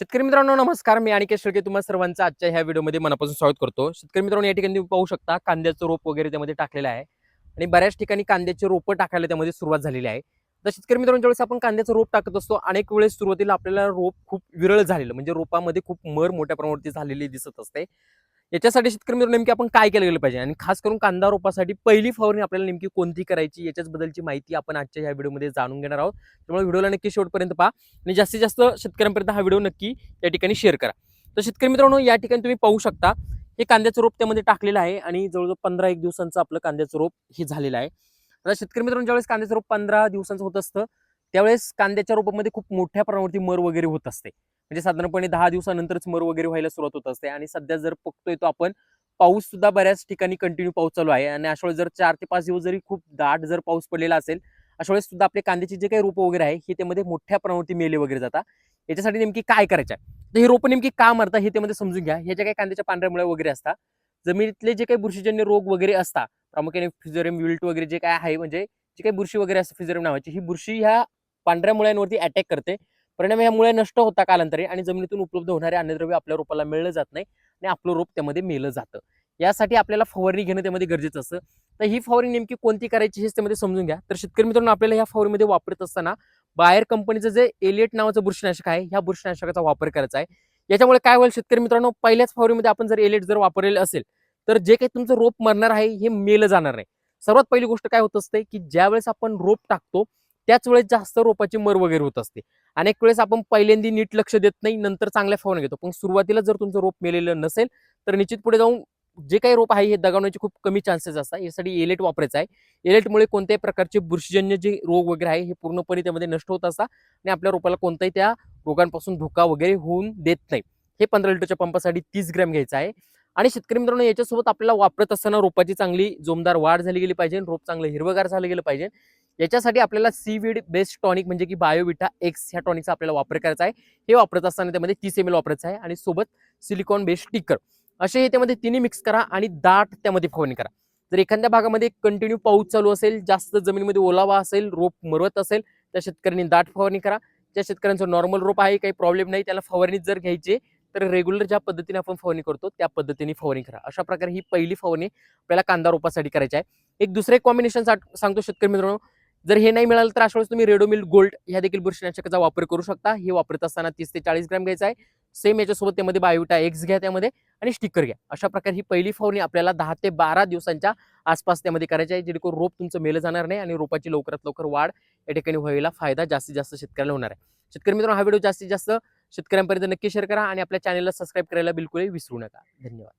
शेतकरी मित्रांनो नमस्कार. मी अनिकेत शेळके तुम्हा सर्वांचं आजच्या ह्या व्हिडिओमध्ये मनापासून स्वागत करतो. शेतकरी मित्रांनो या ठिकाणी तुम्ही पाहू शकता कांद्याचं रोप वगैरे त्यामध्ये टाकलेलं आहे आणि बऱ्याच ठिकाणी कांद्याचे रोपं टाकायला त्यामध्ये सुरुवात झालेली आहे. तर शेतकरी मित्रांनो ज्यावेळेस आपण कांद्याचं रोप टाकत असतो अनेक वेळेस सुरुवातीला आपल्याला रोप खूप विरळ झालेलं म्हणजे रोपामध्ये खूप मर मोठ्या प्रमाणावरती झालेली दिसत असते. याच्यासाठी शेतकरी मित्र नेमकी आपण काय केलं गेलं पाहिजे? आणि खास करून कांदा रोपासाठी पहिली फवारणी आपल्याला नेमकी कोणती करायची याच्याच बद्दलची माहिती आपण आजच्या या व्हिडिओमध्ये जाणून घेणार आहोत. त्यामुळे व्हिडिओला नक्की शेवटपर्यंत पहा. आणि जास्तीत जास्त शेतकऱ्यांपर्यंत हा व्हिडिओ नक्की या ठिकाणी शेअर करा. तर शेतकरी मित्रांनो या ठिकाणी तुम्ही पाहू शकता हे कांद्याचं रोप त्यामध्ये टाकलेलं आहे आणि जवळजवळ पंधरा एक दिवसांचं आपलं कांद्याचं रोप हे झालेलं आहे. आता शेतकरी मित्रांनो ज्यावेळेस कांद्याचं रोप पंधरा दिवसांचं होत असतं त्यावेळेस कांद्याच्या रोपामध्ये खूप मोठ्या प्रमाणावरती मर वगैरे होत असते. म्हणजे साधारणपणे दहा दिवसानंतरच मर वगैरे व्हायला सुरुवात होत असते. आणि सध्या जर बघतोय तो आपण पाऊस सुद्धा बऱ्याच ठिकाणी कंटिन्यू पाऊस चालू आहे. आणि अशा वेळेस जर चार ते पाच दिवस जरी खूप दाट जर पाऊस पडलेला असेल अशा वेळेस सुद्धा आपले कांद्याचे जे काही रोपं वगैरे आहे हे त्यामध्ये मोठ्या प्रमाणावरती मेले वगैरे जातात. याच्यासाठी नेमकी काय करायचं आहे? तर हे रोपं नेमकी का मारतात हे त्यामध्ये समजून घ्या. ह्या ज्या काही कांद्याच्या पांढऱ्या मुळे वगैरे असतात जमिनीतले जे काही बुरशीजन्य रोग वगैरे असतात प्रामुख्याने फिजोरियम विल्ट वगैरे जे काय आहे म्हणजे जे काही बुरशी वगैरे असते फिजोरियम नावाची ही बुरशी ह्या पांढऱ्या मुळ्यांवरती अटॅक करते. परिणाम यामुळे नष्ट होता कालांतरे आणि जमिनीतून उपलब्ध होणारे अन्नद्रव्य आपल्या रोपाला मिळलं जात नाही आणि आपलं रोप त्यामध्ये मेलं जातं. यासाठी आपल्याला फवारणी घेणं त्यामध्ये गरजेचं असतं. तर ही फवारणी नेमकी कोणती करायची हेच त्यामध्ये समजून घ्या. तर शेतकरी मित्रांनो आपल्याला ह्या फवारणीमध्ये वापरत असताना बायर कंपनीचं जे एलिएट नावाचं बुरशीनाशक आहे ह्या बुरशीनाशकाचा वापर करायचा आहे. याच्यामुळे काय होईल शेतकरी मित्रांनो पहिल्याच फवारणीमध्ये आपण जर एलिएट जर वापरलेलं असेल तर जे काही तुमचं रोप मरणार आहे हे मेलं जाणार नाही. सर्वात पहिली गोष्ट काय होत असते की ज्यावेळेस आपण रोप टाकतो त्याच वेळेस जास्त रोपाची मर वगैरे होत असते. अनेक वेळेस आपण पहिल्यांदा नीट लक्ष देत नाही नंतर चांगल्या फवारणी घेतो. पण सुरुवातीला जर तुमचं रोप मेलेलं नसेल तर निश्चित पुढे जाऊन जे काही रोप आहे हे दगावण्याचे खूप कमी चान्सेस असतात. यासाठी एलेट वापरायचं आहे. एलेटमुळे कोणत्याही प्रकारचे बुरशीजन्य जे रोग वगैरे आहे हे पूर्णपणे त्यामध्ये नष्ट होत असतात आणि आपल्या रोपाला कोणताही त्या रोगांपासून धोका वगैरे होऊन देत नाही. हे पंधरा लिटरच्या पंपासाठी तीस ग्रॅम घ्यायचं आहे. आणि शेतकरी मित्रांनो याच्यासोबत आपल्याला वापरत असताना रोपाची चांगली जोमदार वाढ झाली गेली पाहिजे. रोप चांगलं हिरवगार झालं गेलं पाहिजे. याच्यासाठी आपल्याला सीवीड बेस्ट टॉनिक म्हणजे की बायोविटा एक्स ह्या टॉनिकचा आपल्याला वापर करायचा आहे. हे वापरत असताना त्यामध्ये तीस एम एल वापरायचं आहे आणि सोबत सिलिकॉन बेस्ड स्टिकर असे हे त्यामध्ये तिन्ही मिक्स करा आणि दाट त्यामध्ये फवारणी करा. जर एखाद्या भागामध्ये कंटिन्यू पाऊस चालू असेल जास्त जमिनीमध्ये ओलावा असेल रोप मरवत असेल त्या शेतकऱ्यांनी दाट फवारणी करा. ज्या शेतकऱ्यांचं नॉर्मल रोप आहे काही प्रॉब्लेम नाही त्याला फवारणी जर घ्यायची तर रेग्युलर ज्या पद्धतीने आपण फवारणी करतो त्या पद्धतीने फवारणी करा. अशा प्रकारे ही पहिली फवारणी आपल्याला कांदा रोपासाठी करायची आहे. एक दुसरे कॉम्बिनेशन सांगतो शेतकरी मित्रांनो. जर हे नाही मिळालं तर अशा वेळेस तुम्ही रेडोमिल गोल्ड ह्या देखील बुरशीनाशकाचा वापर करू शकता. हे वापरत असताना तीस ते चाळीस ग्रॅम घ्यायचा आहे. सेम याच्यासोबत त्यामध्ये बायोटा एक्स घ्या त्यामध्ये आणि स्टिकर घ्या. अशा प्रकारे ही पहिली फवारणी आपल्याला दहा ते बारा दिवसांच्या आसपास त्यामध्ये करायची आहे जेणेकरून रोप तुमचं मेलं जाणार नाही आणि रोपाची लवकरात लवकर वाढ या ठिकाणी व्हायला फायदा जास्तीत जास्त शेतकऱ्याला होणार आहे. शेतकरी मित्रांनो हा व्हिडिओ जास्तीत जास्त शेतकऱ्यांपर्यंत नक्की शेअर करा आणि आपल्या चॅनलला सबस्क्राईब करायला बिलकुलही विसरू नका. धन्यवाद.